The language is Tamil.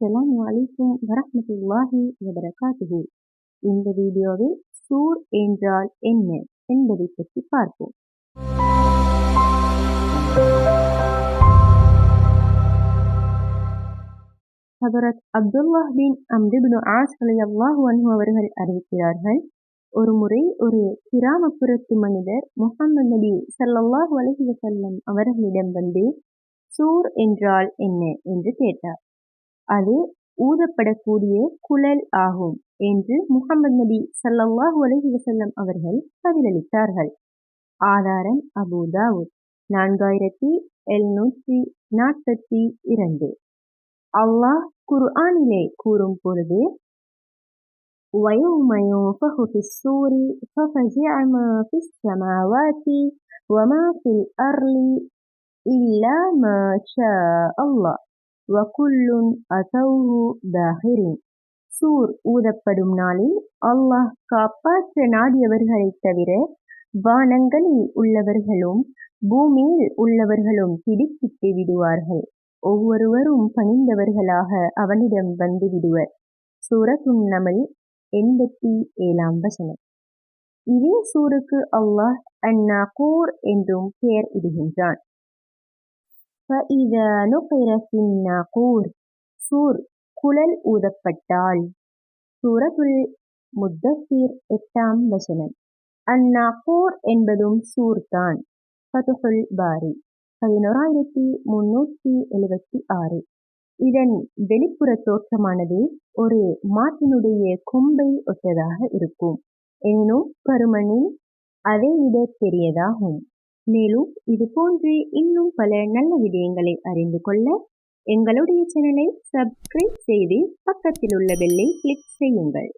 அஸ்ஸலாமு அலைக்கும் வரஹ்மத்துல்லாஹி வபரகாத்துஹு. இந்த வீடியோவில் சூர் என்றால் என்ன என்பதை பற்றி பார்ப்போம். ஹதரத் அப்துல்லாஹ் பின் அம்ரிபின் ஆஸ் ரலியல்லாஹு அன்ஹு அவர்கள் அறிவிக்கிறார்கள் ஒரு முறை ஒரு கிராமப்புறத்து மனிதர் முகமது நபி ஸல்லல்லாஹு அலஹி வசல்லம் அவர்களிடம் வந்து சூர் என்றால் என்ன என்று கேட்டார். அது ஊதப்படக்கூடிய குழல் ஆகும் என்று முகமது நபி ஸல்லல்லாஹு அலைஹி வஸல்லம் அவர்கள் பதிலளித்தார்கள் ஆதாரம் அபூ தாவூத் நான்காயிரத்தி எழுநூற்றி நாற்பத்தி இரண்டு அல்லாஹ் குர்ஆனிலே கூறும் பொழுது ويوم ينفخ في الصور ففزع ما في السماوات وما في الأرض إلا ما شاء الله வகுல்லுன் அதௌஹு தாகிரின் சூர் ஊதப்படும் நாளில் அல்லாஹ் காப்பாற்ற நாடியவர்களைத் தவிர வானங்களில் உள்ளவர்களும் பூமியில் உள்ளவர்களும் திடுக்கிட்டு விடுவார்கள். ஒவ்வொருவரும் பணிந்தவர்களாக அவனிடம் வந்து விடுவர். சூரத்தும் நமல் எண்பத்தி ஏழாம் வசனம். இதே சூருக்கு அல்லாஹ் அந்நாகூர் என்றும் பெயர் இடுகின்றான். فَإِذَا نُقِرَ فِي النَّاقُورِ சூர் குழல் ஊதப்பட்டால் சூரத்துல் முத்தஸிர் எட்டாம் வசனம் அந்நாகூர் என்பதும் சூர்தான் ஃபதுஹுல் பாரி பதினோராயிரத்தி முன்னூற்றி எழுபத்தி ஆறு இதன் வெளிப்புற தோற்றமானது ஒரு மாட்டினுடைய கொம்பை ஒத்ததாக இருக்கும் எனினும் பருமனில் அதைவிட பெரியதாகும் மேலும் இது போன்று இன்னும் பல நல்ல விடயங்களை அறிந்து கொள்ள எங்களுடைய சேனலை சப்ஸ்கிரைப் செய்து பக்கத்தில் உள்ள பெல்லை கிளிக் செய்யுங்கள்.